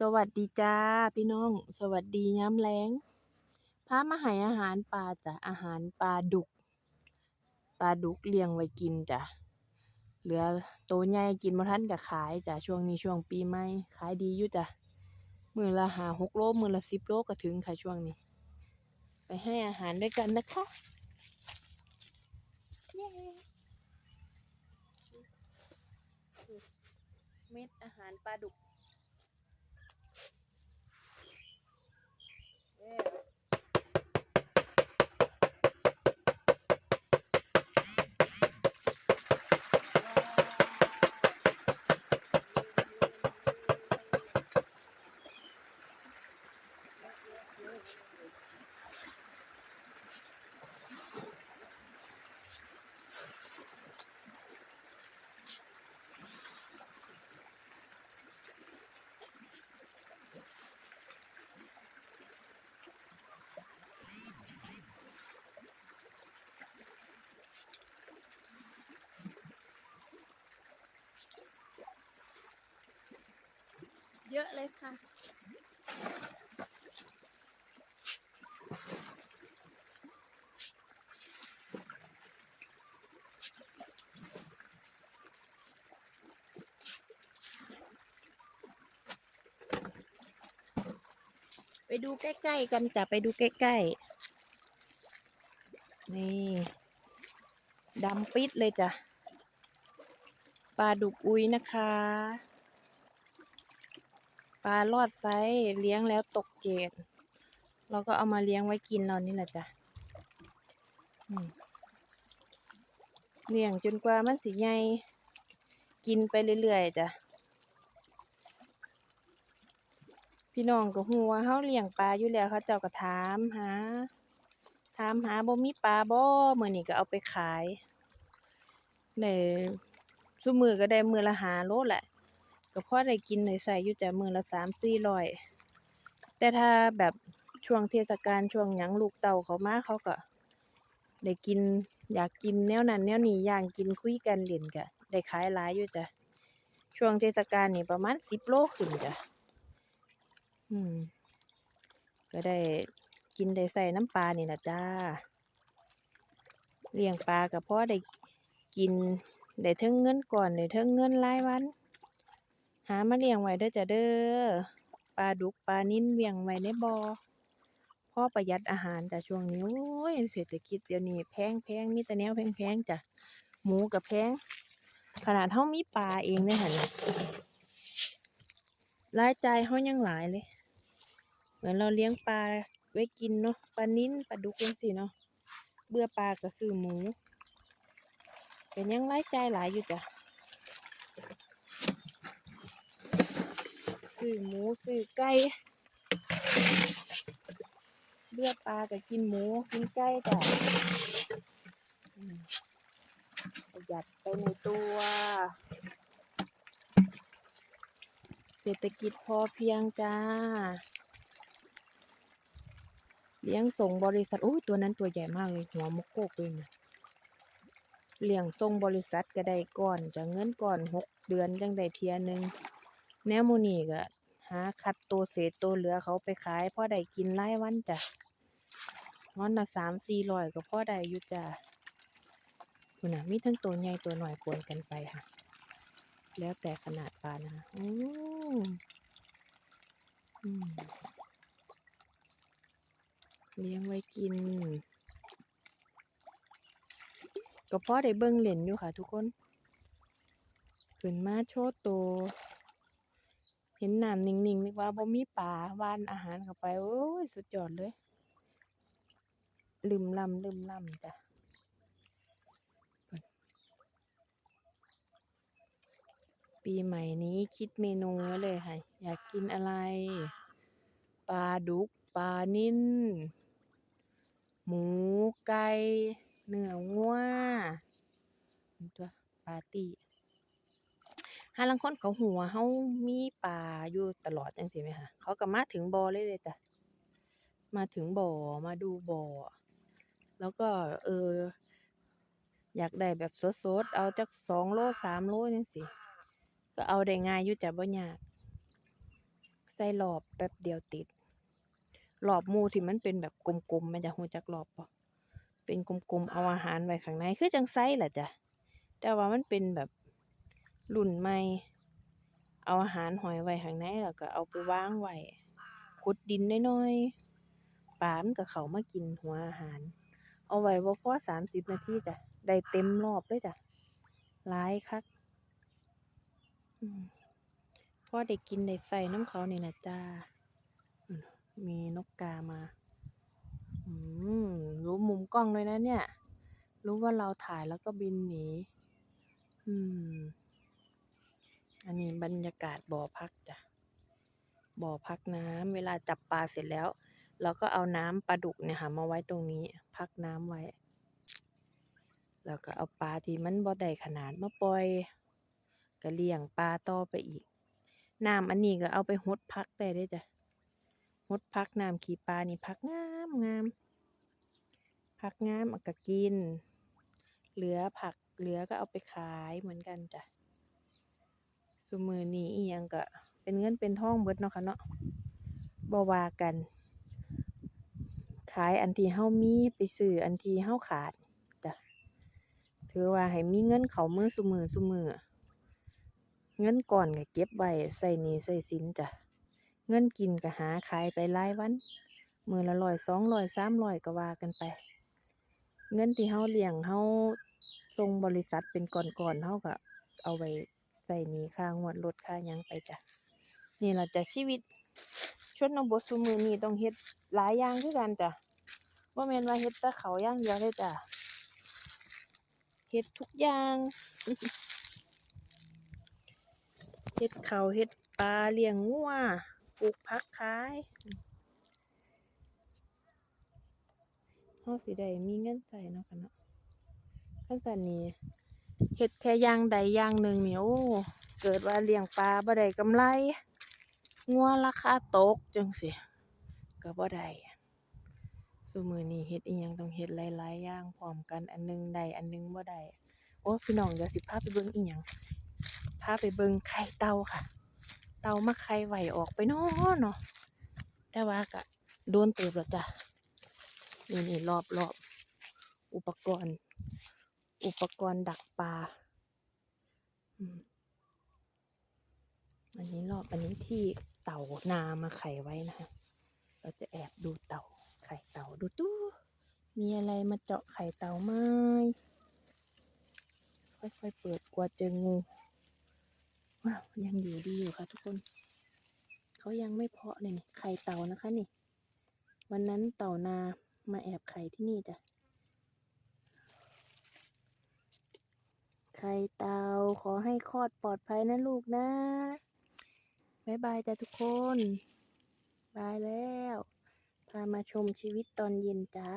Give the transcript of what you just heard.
สวัสดีจ้าพี่น้อง สวัสดียามแลงพามาให้อาหารปลาจ้ะอาหารปลาดุก ปลาดุกเลี้ยงไว้กินจ้ะเหลือโตใหญ่กินบ่ทันก็ขายจ้ะช่วงนี้ช่วงปีใหม่ขายดีอยู่จ้ะมือละห้าหกโลมือละสิบโลก็ถึงค่ะช่วงนี้ ไปให้อาหารด้วยกันนะคะเม็ดอาหารปลาดุก เย้ เยอะเลยค่ะ ไปดูใกล้ๆกันจ้ะไปดูใกล้ๆ นี่ดำปิดเลยจ้ะปลาดุกอุ้ยนะคะ ปลาลอดไซส์เลี้ยงแล้วตกเกตเราก็เอามาเลี้ยงไว้กินเรานี่แหละจ้ะเลี้ยงจนกว่ามันสิใหญ่กินไปเรื่อยๆจ้ะพี่น้องก็ฮู้ว่าเฮาเลี้ยงปลาอยู่แล้วเขาเจ้าก็ถามหาถามหาบ่มีปลาบ่มื้อนี้ก็เอาไปขายได้ซุมื้อก็ได้มื้อละหาโลแหละ ก็พอได้กินได้ใช้อยู่จ้ะมื้อละ3-400แต่ถ้าแบบช่วงเทศกาลช่วงหยังลูกเต้าเขามาเขาก็ได้กินอยากกินแนวนั้นแนวนี้ย่างกินคุยกันเล่นก็ได้ขายหลายอยู่จ้ะช่วงเทศกาลนี่ประมาณ10โลขึ้นจ้ะอืมก็ได้กินได้ใช้น้ำปลานี่ล่ะจ้า เลี้ยงปลาก็พอได้กิน ได้เทิงเงินก้อนได้เทิงเงินรายวัน หามาเลี้ยงไว้เด้อจ้ะเด้อปลาดุกปลานิลเลี้ยงไว้ในบ่อพ่อประหยัดอาหารจ้ะช่วงนี้โอ้ยเศรษฐกิจเดี๋ยวนี้แพงๆมีแต่แนวแพงๆจ้ะหมูก็แพงขนาดเรามีปลาเองเดะหั่นรายจ่ายเรายังหลายเลย เหมือนเราเลี้ยงปลาไว้กินเนาะปลานิลปลาดุกจั่งซี้เนาะเบื่อปลาก็ซื้อหมูก็ยังรายจ่ายหลายอยู่จ้ะ ซื้อหมูซื้อไก่เบื่อปลาก็กินหมูกินไก่จ้ะประหยัดไปในตัว เศรษฐกิจพอเพียงจ้า เลี้ยงส่งบริษัทอุ๊ยตัวนั้นตัวใหญ่มากเลย หัวมกโกกเลยนะเลี้ยงส่งบริษัทก็ได้ก้อนจะเงินก้อนหกเดือนจังได้เทียหนึ่ง แนวมูนีก็หาคัดตัวเศษตัวเหลือเขาไปขายพ่อได้กินรายวันจ้ะวันละ3-400ก็พ่อได้อยู่จ้ะพู้นน่ะมีทั้งตัวใหญ่ตัวหน้อยปนกันไปค่ะ แล้วแต่ขนาดปลานะคะอืมอืมเลี้ยงไว้กิน ก็พ่อได้เบิ่งเล่นอยู่ค่ะทุกคน ขึ้นมาโชว์ตัว ห็นน้ำนิ่งๆนึกว่าบ่มีปลาว่านอาหารเข้าไป โอ๊ยสุดยอดเลย ลืมลำลืมลำจ้ะปีใหม่นี้คิดเมนูไว้เลยค่ะ อยากกินอะไร ปลาดุก ปลานิลหมูไก่เนื้องัวมันตั่วปาร์ตี้ ห่าลางคนเขาฮู้ว่าเรามีปลาอยู่ตลอดจังซี้แหมคะเขาก็มาถึงบ่อเลยเดะจ้ะ มาถึงบ่อมาดูบ่อ แล้วก็ เออ อยากได้แบบสดๆ เอาจัก2โล3โลจังซี้ก็เอาได้ง่ายอยู่จ้ะบ่ยาก ใส่รอบแป๊บเดียวติดรอบหมูที่มันเป็นแบบกลมๆม่นจะรู้จักรอบบ่เป็นกลมๆเอาอาหารไว้ข้างในคือจังไส้ล่ะจ้ะ แต่ว่ามันเป็นแบบ รุ่นใหม่ เอาอาหารหอยไว้ข้างในแล้วก็เอาไปวางไว้ขุดดินน้อยๆปลามันก็เข้ามากินหัวอาหาร เอาไว้บ่พอ30นาทีจ้ะ ได้เต็มรอบเลยจ้ะ หลายคักอืมพอได้กินได้ใส่น้ำเขานี่ล่ะจ้า มีนกกามา อืมรู้มุมกล้องด้วยนะเนี่ย รู้ว่าเราถ่ายแล้วก็บินหนี อืม อันนี้บรรยากาศบ่อพักจ้ะ บ่อพักน้ำเวลาจับปลาเสร็จแล้ว เราก็เอาน้ำปลาดุกเนี่ยค่ะมาไว้ตรงนี้ พักน้ำไว้ แล้วก็เอาปลาที่มันบ่ได้ขนาดมาปล่อยก็เลี้ยงปลาต่อไปอีก น้ำอันนี้ก็เอาไปรดผักได้เดะจ้ะรดผักน้ำขี้ปลานี่ผักงามงามผักงามเอาก็กิน เหลือผักเหลือก็เอาไปขายเหมือนกันจ้ะ ซุมือนี้อิหยังก็เป็นเงินเป็นทองเบิดเนาะค่ะเนาะบ่ว่ากัน ขายอันที่เรามีไปซื้ออันที่เราขาดจ้ะถือว่าให้มีเงินเข้ามือซุมือซุมือเงินก้อนก็เก็บไว้ใช้หนี้ใช้สินจ้ะเงินกินก็หาขายไปรายวัน มือละร้อยสองร้อยสามร้อยก็ว่ากันไป เงินที่เราเลี้ยงเราส่งบริษัทเป็นก้อนๆเราก็เอาไว้ ใช้หนี้ค่างวดรถค่าหยังไปจ้ะนี่ล่ะจ้ะชีวิตชนบทซุมือนี้ต้องเฮ็ดหลายอย่างคือกันจ้ะบ่แม่นว่าเฮ็ดแต่ข้าอย่างเดียวเดะจ้ะเฮ็ดทุกอย่างเฮ็ดเขาเฮ็ดปลาเลี้ยงงัวปลูกผักขายอือเราสิได้มีเงินใช้เนาะค่ะเนาะคันซั้นนี่ เฮ็ดแค่ย่างใดย่างหนึ่งเนี่ยโอ้เกิดว่าเลี้ยงปลาบ่ได้กำไร งัวราคาตกจังซี้ก็บ่ได้ซุมื้อนี้เฮ็ดอิหยังต้องเฮ็ดหลายๆอย่างพร้อมกันอันหนึ่งได้อันหนึ่งบ่ได้โอ้พี่น้องเดี๋ยวสิพาไปเบิ่งอิหยังพาไปเบิ่งไข่เต่าค่ะ เต่ามาไข่ไหวออกไปน้อเนาะแต่ว่าก็โดนเติบแล้วจ้ะนี่ๆรอบๆอุปกรณ์ อุปกรณ์ดักปลาอันนี้รอบอันนี้ที่เต่านามาไข่ไว้นะคะ เราจะแอบดูเต่าไข่เต่าดูตู้มีอะไรมาเจาะไข่เต่าไหมค่อยๆเปิดกลัวเจองูว้าวยังอยู่ดีอยู่ค่ะทุกคน เขายังไม่เพาะเลยนี่ไข่เต่านะคะนี่ วันนั้นเต่านามาแอบไข่ที่นี่จ้ะ ข่เตาขอให้คลอดปลอดภัยนะลูกนะบายบายจ้ะทุกคนบายแล้ว พามาชมชีวิตตอนเย็นจ้า